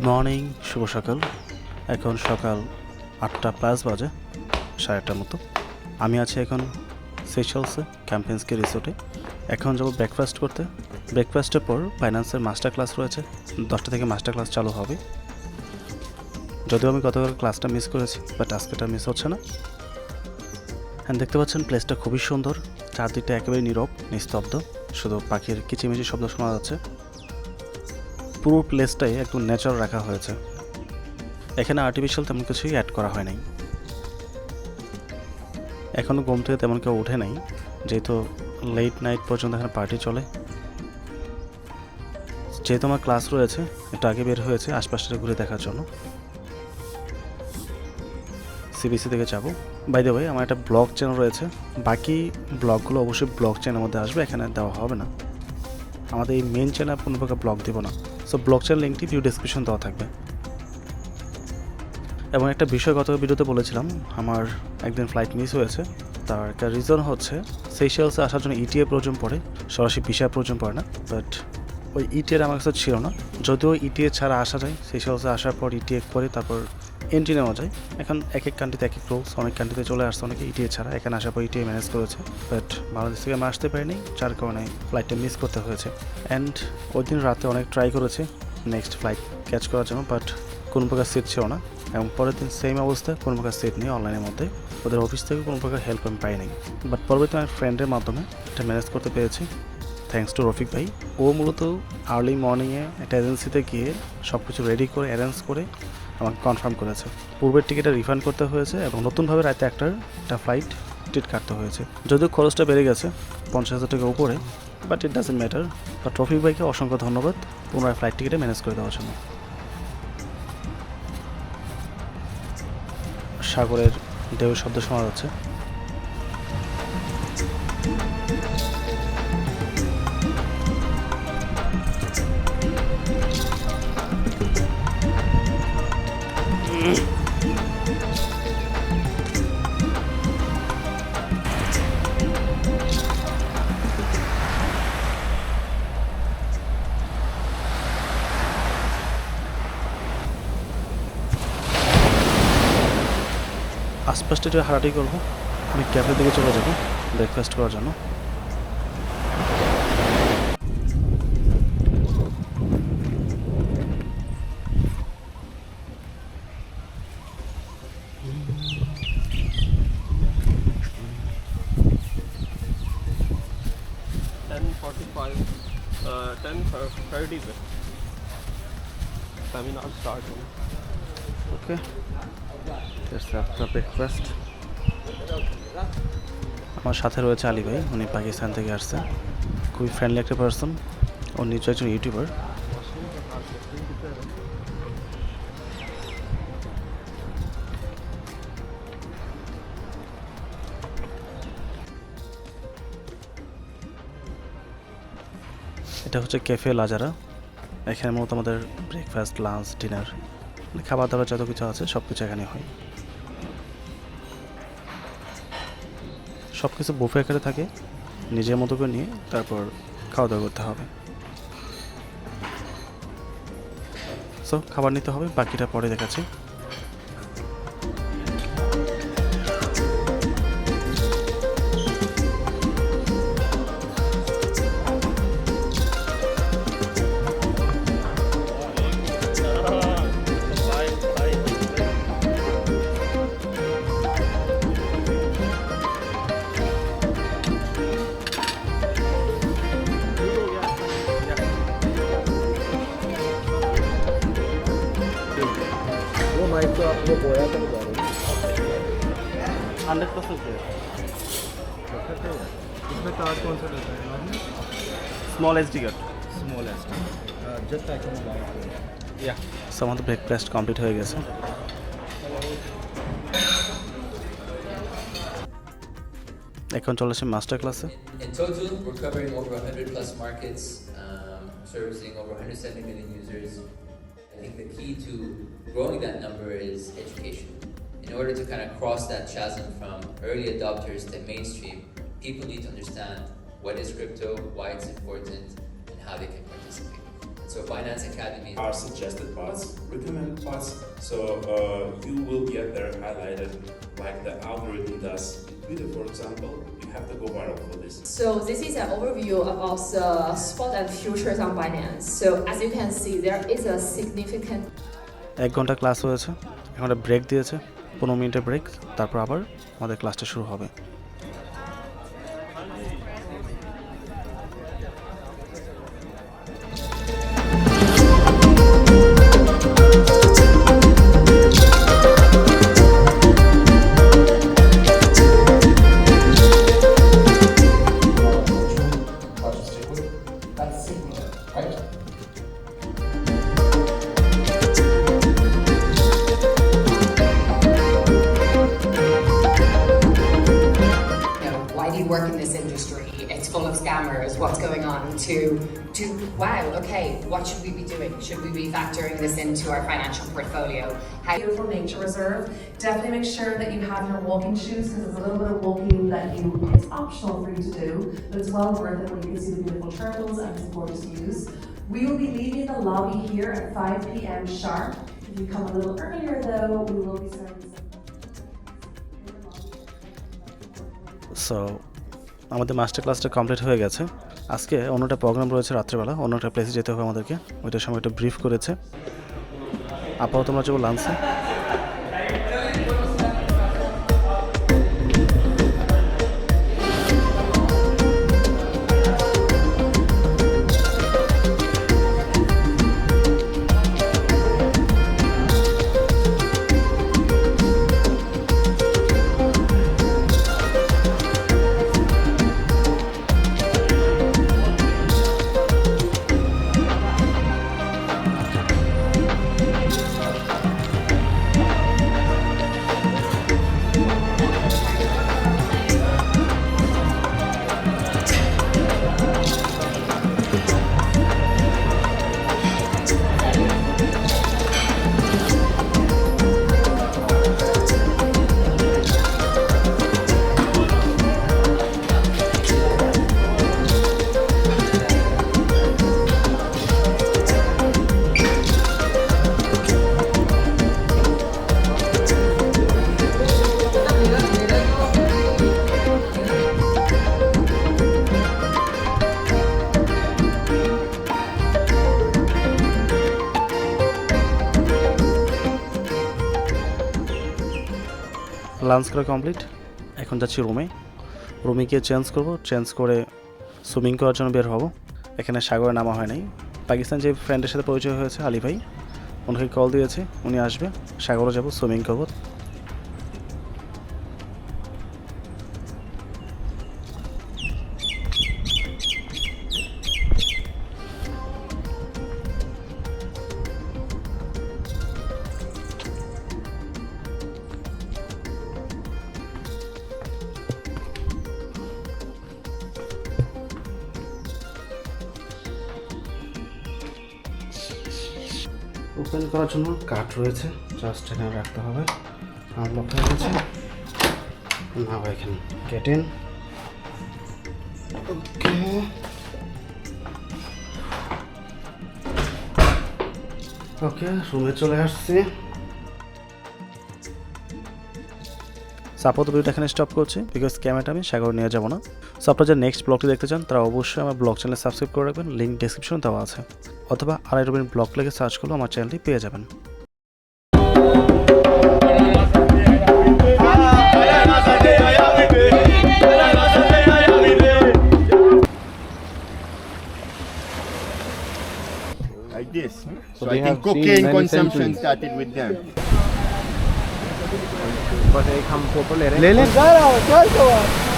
Morning শুভ সকাল। এখন সকাল আটটা প্লাস বাজে, সাড়ে আটটার মতো। আমি আছি এখন সেশলসে ক্যাম্পেন্সকে রিসোর্টে এখন যাব ব্রেকফাস্ট করতে। ব্রেকফাস্টের পর ফাইন্যান্সের মাস্টার ক্লাস রয়েছে। দশটা থেকে মাস্টার ক্লাস চালু হবে। যদিও আমি গতকাল ক্লাসটা মিস করেছি বাট আজকেটা মিস হচ্ছে না। হ্যাঁ দেখতে পাচ্ছেন প্লেসটা খুবই সুন্দর। চারদিকটা একেবারে নীরব, নিস্তব্ধ। শুধু পাখির কিচিমিচি শব্দ শোনা যাচ্ছে। পুরো প্লেসটাই একদম ন্যাচারাল রাখা হয়েছে। এখানে আর্টিফিশিয়াল তেমন কিছুই অ্যাড করা হয় নাই। এখনও ঘুম থেকে তেমন কেউ ওঠে নাই, যেহেতু লেট নাইট পর্যন্ত এখানে পার্টি চলে। যেহেতু আমার ক্লাস রয়েছে, একটু আগে বের হয়েছে, আশপাশটা ঘুরে দেখার জন্য। সিবিসি থেকে যাব। বাই দ্য আমার একটা ব্লগ চ্যানেল রয়েছে, বাকি ব্লগগুলো অবশ্যই ব্লগ চ্যানেলের মধ্যে আসবে, এখানে দেওয়া হবে না। আমাদের এই মেন চ্যানেল কোনো প্রকার ব্লগ দেবো না। সো ব্লকচেন লিঙ্কটি ভিউ ডিসক্রিপশন দেওয়া থাকবে। এবং একটা বিষয় গত ভিডিওতে বলেছিলাম, আমার একদিন ফ্লাইট মিস হয়েছে। তার একটা রিজন হচ্ছে সেশিয়ালসে আসার জন্য ইটিএ প্রয়োজন পড়ে, সরাসরি ভিসা প্রয়োজন পড়ে না। বাট ওই ইটিএর আমার কাছে ছিল না। যদিও ইটিএ ছাড়া আসা যায় সেশিয়ালসে আসার পর ইটিএ করে তারপর এন্ট্রি নেওয়া যায়। এখন এক এক কান্ট্রিতে এক এক রুলস অনেক কান্ট্রিতে চলে আসছে, অনেকে ইটিএ ছাড়া। এখানে আসার পর ইটিএ ম্যানেজ করেছে বাট বাংলাদেশ থেকে আমি আসতে পারিনি, যার কারণে ফ্লাইটটা মিস করতে হয়েছে। অ্যান্ড ওই দিন রাতে অনেক ট্রাই করেছে নেক্সট ফ্লাইট ক্যাচ করার জন্য বাট কোনো প্রকার সিট ছিল না। এবং পরের দিন সেম অবস্থা, কোনো প্রকার সিট নেই অনলাইনের মধ্যে। ওদের অফিস থেকে কোনো প্রকার হেল্প আমি পাইনি। বাট পরবর্তী আমার ফ্রেন্ডের মাধ্যমে এটা ম্যানেজ করতে পেরেছি। থ্যাংকস টু রফিক ভাই। ও মূলত আর্লি মর্নিংয়ে একটা এজেন্সিতে গিয়ে সব কিছু রেডি করে অ্যারেঞ্জ করে আমাকে কনফার্ম করেছে। পূর্বের টিকিটটা রিফান্ড করতে হয়েছে এবং নতুনভাবে রাতে একটার একটা ফ্লাইট টিকিট কাটতে হয়েছে। যদিও খরচটা বেড়ে গেছে, পঞ্চাশ হাজার টাকা উপরে but it doesn't matter but Rafiq ভাইকে অসংখ্য ধন্যবাদ পুনরায় ফ্লাইট টিকিটে ম্যানেজ করে দেওয়ার জন্য। সাগরের ঢেউ শব্দ শোনা যাচ্ছে। আশপাশটা একটু হাঁটাহাঁটি করবো আমি ক্যাফের দিকে চলে যাবো ব্রেকফাস্ট করার জন্য ten forty five ten thirty पे सेमिनार स्टार्ट होगा ওকে আপনার ব্রেকফাস্ট আমার সাথে রয়েছে আলী ভাই, উনি পাকিস্তান থেকে আসছে। খুবই ফ্রেন্ডলি একটা পার্সন ও নিশ্চয় একজন ইউটিউবার এটা হচ্ছে ক্যাফে লাজারা এখানে মূলত আমাদের ব্রেকফাস্ট লাঞ্চ ডিনার খাবার দাবার যত কিছু আছে সব কিছু এখানে হয়। সব কিছু বুফে আকারে থাকে, নিজের মতো করে নিয়ে তারপর খাওয়া দাওয়া করতে হবে। সো খাবার নিতে হবে, বাকিটা পরে দেখাচ্ছি। वो माइक तो आपको बोया कर जा रहे হান্ড্রেড পার্সেন্ট इसमें कार्ड कौन सा रहता है normal small SD card small S just I can yeah so আমাদের ব্রেকফাস্ট কমপ্লিট হয়ে গেছে এখন চলে আসে মাস্টার ক্লাসে In total, we're covering over 100 plus markets, um, servicing over 170 million users. I think the key to growing that number is education. In order to kind of cross that chasm from early adopters to mainstream, people need to understand what is crypto, why it's important, and how they can participate. So Binance Academy are suggested parts, recommended parts. So uh, you will get there highlighted like the algorithm does Twitter, for example. Have to go viral for this. So this is an overview about the spot and futures on Binance. So as you can see, there is a significant এক ঘণ্টা class হয়েছে এখন একটা break দিয়েছে পনেরো মিনিটের break তারপর আবার আমাদের ক্লাসটা শুরু হবে What's going on? To, to wow, okay, what should we be doing? Should we be factoring this into our financial portfolio? How beautiful nature reserve. Definitely make sure that you have your walking shoes because there's a little bit of walking that you it's optional for you to do, but it's well worth it when you can see the beautiful turtles and the gorgeous views. We will be leaving the lobby here at 5 p.m. sharp. If you come a little earlier though, we will be serving some. আমাদের master ক্লাসটা complete হয়ে গেছে। আজকে অন্যটা programme রয়েছে রাত্রেবেলা, অন্যটা প্লেসে যেতে হবে আমাদেরকে। ওইটার সময় একটু ব্রিফ করেছে। আপাতত আমরা যাব লাঞ্চে লাঞ্চ করা কমপ্লিট। এখন যাচ্ছি রুমে। রুমে গিয়ে চেঞ্জ করব। চেঞ্জ করে সুইমিং করার জন্য বের হব। এখানে সাগরে নামা হয় নাই। পাকিস্তান যে ফ্রেন্ডের সাথে পরিচয় হয়েছে, আলী ভাই, ওনাকে কল দিয়েছে। উনি আসবে। সাগরে যাব, সুইমিং করব। ওপেন করার জন্য কাঠ রয়েছে। জাস্ট এখানে রাখতে হবে। আনলক হয়ে গেছে না এখানে গেট ইন ওকে ওকে রুমে চলে আসছি। সাপোর্ট ভিডিওটা এখানে স্টপ করছি বিকজ ক্যামেরাটা আমি সাগর নিয়ে যাব না সো আপনারা যে নেক্সট ব্লগটি দেখতে চান তারা অবশ্যই আমার ব্লগ চ্যানেল সাবস্ক্রাইব করে রাখবেন লিঙ্ক ডিসক্রিপশনে দেওয়া আছে অথবা আড়াই রবিন ব্লগ লেগে সার্চ করলেও আমার চ্যানেলটি পেয়ে যাবেন like this. So, they I think cocaine consumption centuries. started with them. बस एक हम फोटो ले रहे हैं ले लें जा रहा हूँ चल तो